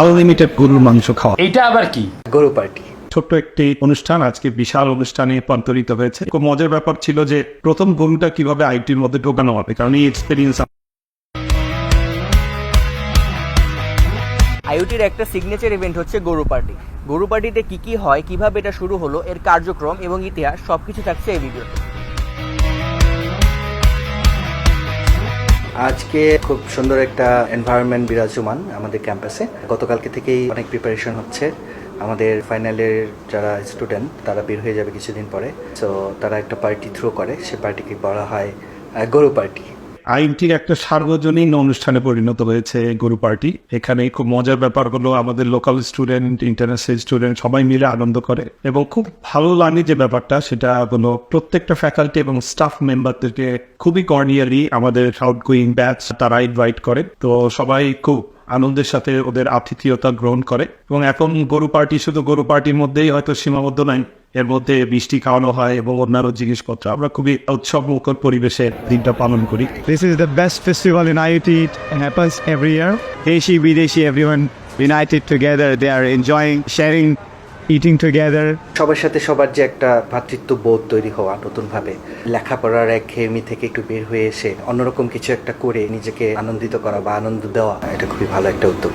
Unlimited গরুর মাংস খাওয়া। এইটা আবার কি? গরু পার্টি। ছোট্ট একটি অনুষ্ঠান আজকে বিশাল অনুষ্ঠানে রূপান্তরিত হয়েছে। খুব মজার ব্যাপার ছিল যে প্রথম গরুটা কীভাবে আইটির মধ্যে ঢোকানো হবে কারণ এই এক্সপিরিয়েন্স আইওটির একটা সিগনেচার ইভেন্ট হচ্ছে গরু পার্টি। গরু পার্টিতে কি কি হয় কীভাবে এটা শুরু হলো এর কার্যক্রম এবং ইতিহাস সবকিছু থাকছে এই ভিডিওতে আজকে খুব সুন্দর একটা এনভায়রনমেন্ট বিরাজমান আমাদের ক্যাম্পাসে গতকালকে থেকেই অনেক প্রিপারেশন হচ্ছে। আমাদের ফাইনালের যারা স্টুডেন্ট তারা বের হয়ে যাবে কিছুদিন পরে। সো তারা একটা পার্টি থ্রো করে। সে পার্টিকে বলা হয় গরু পার্টি আইনটির একটা সার্বজনীন অনুষ্ঠানে পরিণত হয়েছে গরু পার্টি। এখানে খুব মজার ব্যাপার হলো, আমাদের লোকাল স্টুডেন্ট ইন্টারন্যাশনাল স্টুডেন্ট সবাই মিলে আনন্দ করে এবং খুব ভালো লাগে যে ব্যাপারটা, সেটা হলো প্রত্যেকটা ফ্যাকাল্টি এবং স্টাফ মেম্বারদেরকে খুবই কর্নিয়ারি আমাদের আউটগোয়িং ব্যাচ তারা ইনভাইট করে। তো সবাই খুব আনন্দের সাথে ওদের আতিথেয়তা গ্রহণ করে। এবং এখন গরু পার্টি শুধু গরু পার্টির মধ্যেই হয়তো সীমাবদ্ধ নয়, এর মধ্যে বৃষ্টি খাওয়ানো হয় এবং অন্যান্য জিনিসপত্র। আমরা খুবই উৎসব মুখর পরিবেশে দিনটা পালন করি। This is the best festival in আইটিড happens every year দেশি বিদেশি everyone united together they are enjoying sharing eating together সবার সাথে সবার যে একটা ভ্রাতৃত্ব বোধ তৈরি হওয়া নতুন ভাবে লেখাপড়ার এক ঘেয়েমি থেকে একটু বের হয়ে এসে অন্যরকম কিছু একটা করে নিজেকে আনন্দিত করা বা আনন্দ দেওয়া, এটা খুবই ভালো একটা উদ্যোগ।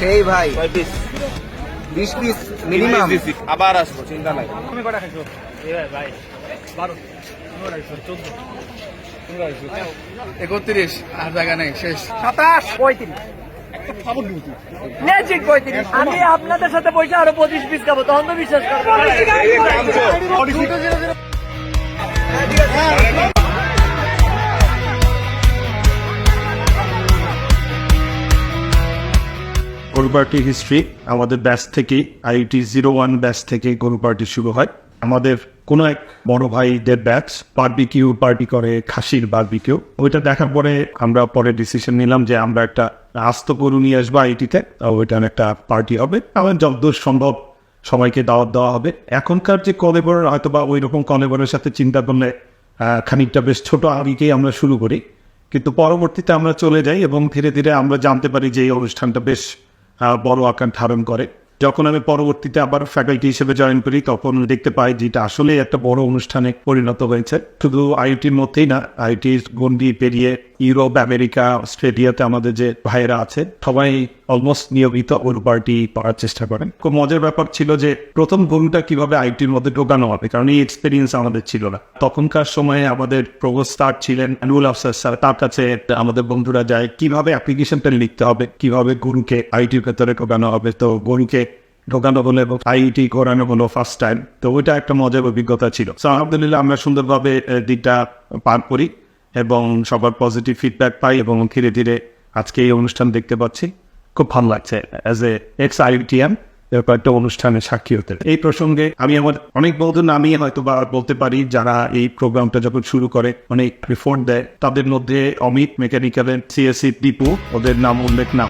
সেই ভাই। বিশ পিস মিনিমাম আবার আসব চিন্তা নাই। একত্রিশ আর জায়গা নেই শেষ। সাতাশ। পঁয়ত্রিশ। ম্যাজিক পঁয়ত্রিশ। আমি আপনাদের সাথে পয়সা আরও পঁচিশ পিস খাব তখন তো বিশ্বাস করব গরু পার্টি হিস্ট্রি আমাদের ব্যাচ থেকেই আইটি জিরো ওয়ান ব্যাচ থেকে গরু পার্টি শুরু হয়। আমাদের কোনো এক বড় ভাইদের ব্যাচ বারবিকিউ পার্টি করে, খাসির বারবিকিউ ওইটা দেখার পরে আমরা পরে ডিসিশন নিলাম যে আমরা একটা আস্ত গরু নিয়ে আসব আইটিতে ওইটার একটা পার্টি হবে। আমার যতদূর সম্ভব সবাইকে দাওয়াত দেওয়া হবে। এখনকার যে কলেবর হয়তো বা ওই রকম কলেবরের সাথে চিন্তা করলে খানিকটা বেশ ছোট আগেকেই আমরা শুরু করি। কিন্তু পরবর্তীতে আমরা চলে যাই এবং ধীরে ধীরে আমরা জানতে পারি যে এই অনুষ্ঠানটা বেশ বড় আকার ধারণ করে। যখন আমি পরবর্তীতে আবার ফ্যাকাল্টি হিসেবে জয়েন করি, তখন দেখতে পাই যে এটা আসলে একটা বড় অনুষ্ঠানে পরিণত হয়েছে। শুধু আইটির মধ্যেই না আইটির গন্ডি পেরিয়ে ইউরোপ আমেরিকা অস্ট্রেলিয়াতে আমাদের যে ভাইয়েরা আছে, সবাই অলমোস্ট নিয়মিত ওর পার্টি পাওয়ার চেষ্টা করেন। খুব মজার ব্যাপার ছিল যে প্রথম গরুটা কীভাবে আইটির মধ্যে ঢোকানো হবে, কারণ এই এক্সপিরিয়েন্স আমাদের ছিল না। তখনকার সময়ে আমাদের প্রভোস্ট স্যার ছিলেন অ্যানুয়াল অফিসার স্যার তার কাছে আমাদের বন্ধুরা যায়, কীভাবে অ্যাপ্লিকেশনটা লিখতে হবে? কীভাবে গরুকে আইটির ভেতরে ঢোকানো হবে? তো গরুকে ঢোকানো হলো এবং আইটি করানো হলো ফার্স্ট টাইম তো ওইটা একটা মজার অভিজ্ঞতা ছিল। সো আলহামদুলিল্লাহ আমরা সুন্দরভাবে দিনটা পার করি। এবং সবার পজিটিভ ফিডব্যাক পাই এবং ধীরে ধীরে আজকে এই অনুষ্ঠান দেখতে পাচ্ছি। খুব ভালো লাগছে। অ্যাজ এ এক্স আইটিএম একটা অনুষ্ঠানে সাক্ষী হতে। এই প্রসঙ্গে আমি আমার অনেক বন্ধু নামই হয়তো বা বলতে পারি, যারা এই প্রোগ্রামটা যখন শুরু করে, অনেক রিফোর্ট দেয়, তাদের মধ্যে অমিত মেকানিক্যালের সিএসি দীপু ওদের নাম উল্লেখ না।